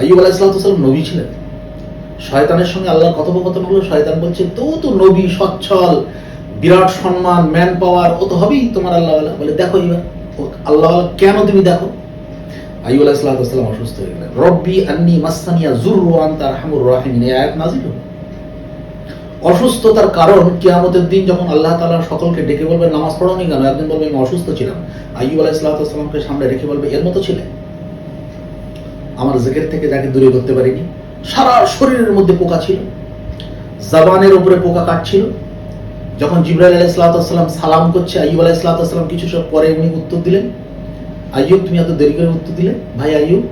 আইব আলাহ ইসলাতাম নবী ছিলেন। শয়তানের সঙ্গে আল্লাহর কথোপকথন হলো, শয়তান বলছে, তো তো নবী, সচ্ছল, বিরাট সম্মান ম্যান পাওয়ার ও তো হবেই তোমার আল্লাহ বলে, দেখো এবার আল্লাহ কেন তুমি দেখো? আইব আলাহ অসুস্থ হয়ে গেলেন। রব্বি আন্নি মাসানিয়া জুর রোয়ান তার হামুর নাজিল অসুস্থতার কারণ কিয়ামতের দিন যখন আল্লাহ তাআলা সকলকে ডেকে বলবে, নামাজ পড়ানি কেন? একদিন বলবে, আমি অসুস্থ ছিলাম। আইব আলাহ ইসলাতামকে সামনে রেখে বলবে, এর মতো ছিলেন আমার জেকের থেকে যাকে দূরে করতে পারিনি। সারা শরীরের মধ্যে পোকা ছিল। জাবানের উপরে পোকা কাটছিল। যখন জিব্রাইল আলাহ ইসলাতাম সালাম করছে আইব আলাহ ইসলাতাম কিছু সব পরে উনি উত্তর দিলেন। আইয়ুব, তুমি এত দেরি করে উত্তর দিলে? ভাই আইয়ুব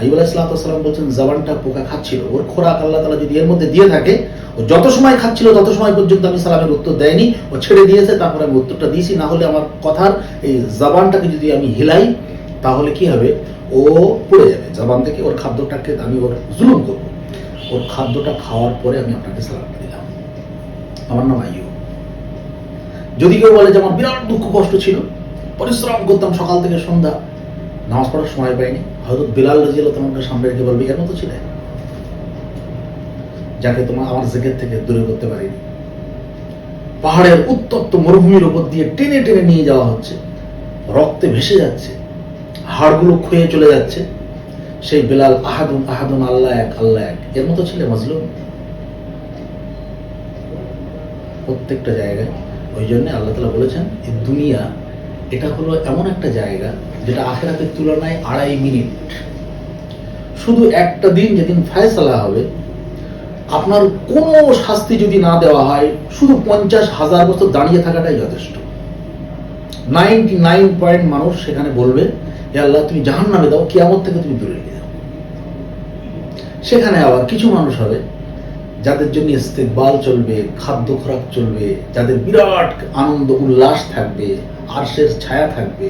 আইব আলাহ ইসলাতাম বলছেন, জাবানটা পোকা খাচ্ছিল। ওর খোরাক আল্লাহ তালা যদি এর মধ্যে দিয়ে থাকে, ও যত সময় খাচ্ছিল তত সময় পর্যন্ত আমি সালামের উত্তর দেয়নি। ও ছেড়ে দিয়েছে, তারপর আমি উত্তরটা দিয়েছি। না হলে আমার কথার এই জাবানটাকে যদি আমি হিলাই, তাহলে কি হবে? ও পড়ে যাবে। জবান থেকে ওর খাদ্যটাকে আমি ওর জুলুম করব। ওর খাদ্যটা খাওয়ার পরে আমি আপনাকে সালাম দিলাম। আমার নাম আইয়ুব। যদি কেউ বলে যে আমার বিরাট দুঃখ কষ্ট ছিল, পরিশ্রম করতাম সকাল থেকে সন্ধ্যা, নামাজ পড়ার সময় পাইনি। হয়তো বিলাল রাজিয়াল তোমাকে সামনে রেখে বলবে, এর মতো ছিলে? যাকে তোমার আমার জেকের থেকে দূরে করতে পারিনি। পাহাড়ের উত্তপ্ত মরুভূমির উপর দিয়ে টেনে টেনে নিয়ে যাওয়া হচ্ছে। রক্তে ভেসে যাচ্ছে। হাড়গুলো ক্ষয়ে চলে যাচ্ছে। সেই বেলাল আহাদুন আহাদুন, আল্লাহ এক আল্লাহ এক। এর মতো ছিল মজলুম? প্রত্যেকটা জায়গায়। ওই জন্য আল্লাহ তালা বলেছেন এই দুনিয়া, এটা হলো এমন একটা জায়গা যেটা আখেরাতের তুলনায় আড়াই মিনিট। শুধু একটা দিন যেদিন ফায়সালা হবে, আপনার কোনো শাস্তি যদি না দেওয়া হয়, শুধু পঞ্চাশ হাজার বছর দাঁড়িয়ে থাকাটাই যথেষ্ট। নাইনটি নাইন পয়েন্ট মানুষ সেখানে বলবে হে আল্লাহ, তুমি জাহান নামে দাও, কিয়ামত থেকে তুমি দূরে নিয়ে দাও সেখানে আবার কিছু মানুষ হবে, যাদের জন্য ইস্তেকবাল চলবে, খাদ্য খোরাক চলবে, যাদের বিরাট আনন্দ, উল্লাস থাকবে, আরশের ছায়া থাকবে।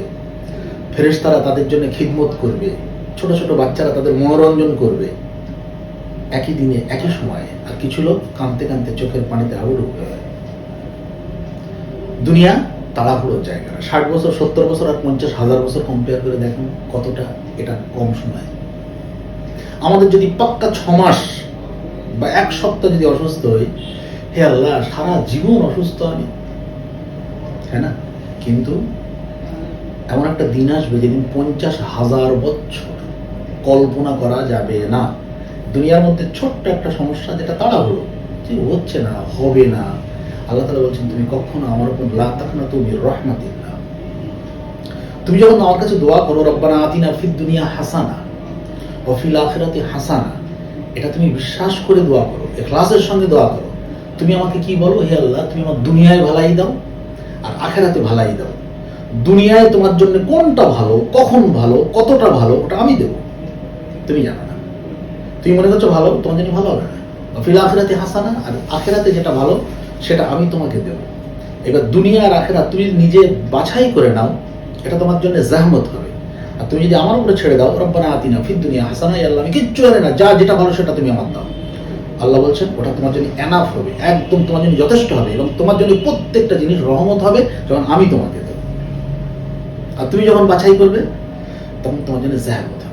ফেরেশতারা তাদের জন্য খিদমত করবে, ছোট ছোট বাচ্চারা তাদের মনোরঞ্জন করবে। একই দিনে, একই সময়ে, আর কিছু লোক কাঁদতে কাঁদতে চোখের পানিতে যায়। দুনিয়া তাড়াহুড়োর জায়গা। ষাট বছর, সত্তর বছর আর পঞ্চাশ হাজার বছর কম্পেয়ার করে দেখুন কতটা এটা কম সময়। আমাদের যদি পাক্কা ছ মাস বা এক সপ্তাহ যদি অসুস্থ হই, হে আল্লাহ, সারা জীবন অসুস্থ আমি। হ্যাঁ না? কিন্তু এমন একটা দিন আসবে যেদিন পঞ্চাশ হাজার বছর কল্পনা করা যাবে না। দুনিয়ার মধ্যে ছোট্ট একটা সমস্যা যেটা তাড়াহুড়ো। যে হচ্ছে না, হবে না। আল্লাহ তালা বলছেন, তুমি কখনো আমার উপর লাতাক না, তুমি রহমাতিল্লাহ। তুমি যখন আমার কাছে দোয়া করো, রব্বানা আতিনা ফিদ দুনিয়া হাসানা ও ফিল আখিরাতি হাসানা, এটা তুমি বিশ্বাস করে দোয়া করো এখলাসের সঙ্গে দোয়া করো। তুমি আমাকে কি বলো? হে আল্লাহ, তুমি আমার দুনিয়ায় ভালাই দাও আর আখেরাতে ভালাই দাও। দুনিয়ায় তোমার জন্য কোনটা ভালো, কখন ভালো, কতটা ভালো, ওটা আমি দেবো। তুমি জানো না। তুমি মনে করছ ভালো, তোমার জন্য ভালো হবে না। ফিল আখেরাতে হাসানা আর আখেরাতে যেটা ভালো সেটা আমি তোমাকে দেব। এবার দুনিয়া আর আখেরা তুমি নিজে বাছাই করে নাও, এটা তোমার জন্য জাহমত হবে। আর তুমি যদি আমার উপরে ছেড়ে দাও, রব্বানা আতিনা ফিদ দুনিয়া হাসানা আল্লাহ, আমি কিচ্ছু জানি না, যা যেটা ভালো সেটা তুমি আমার দাও। আল্লাহ বলছেন, ওটা তোমার জন্য এনাফ হবে, একদম তোমার জন্য যথেষ্ট হবে এবং তোমার জন্য প্রত্যেকটা জিনিস রহমত হবে যখন আমি তোমাকে দেবো। আর তুমি যখন বাছাই করবে, তখন তোমার জন্য জাহমত